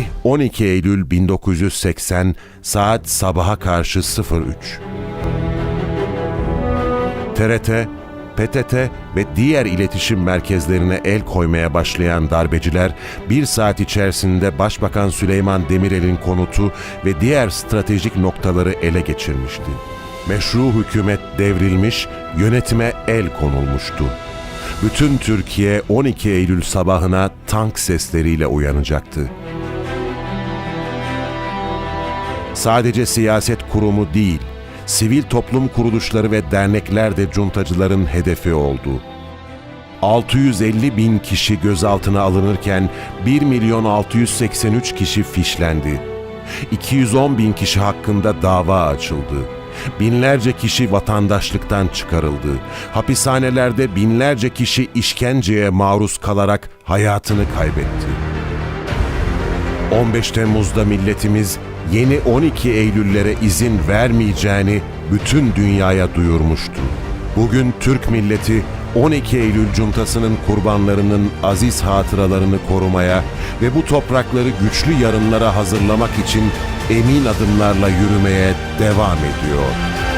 Tarih 12 Eylül 1980 saat sabaha karşı 03. TRT, PTT ve diğer iletişim merkezlerine el koymaya başlayan darbeciler bir saat içerisinde Başbakan Süleyman Demirel'in konutu ve diğer stratejik noktaları ele geçirmişti. Meşru hükümet devrilmiş, yönetime el konulmuştu. Bütün Türkiye 12 Eylül sabahına tank sesleriyle uyanacaktı. Sadece siyaset kurumu değil, sivil toplum kuruluşları ve dernekler de cuntacıların hedefi oldu. 650 bin kişi gözaltına alınırken 1 milyon 683 kişi fişlendi. 210 bin kişi hakkında dava açıldı. Binlerce kişi vatandaşlıktan çıkarıldı. Hapishanelerde binlerce kişi işkenceye maruz kalarak hayatını kaybetti. 15 Temmuz'da milletimiz yeni 12 Eylüllere izin vermeyeceğini bütün dünyaya duyurmuştu. Bugün Türk milleti 12 Eylül cuntasının kurbanlarının aziz hatıralarını korumaya ve bu toprakları güçlü yarınlara hazırlamak için emin adımlarla yürümeye devam ediyor.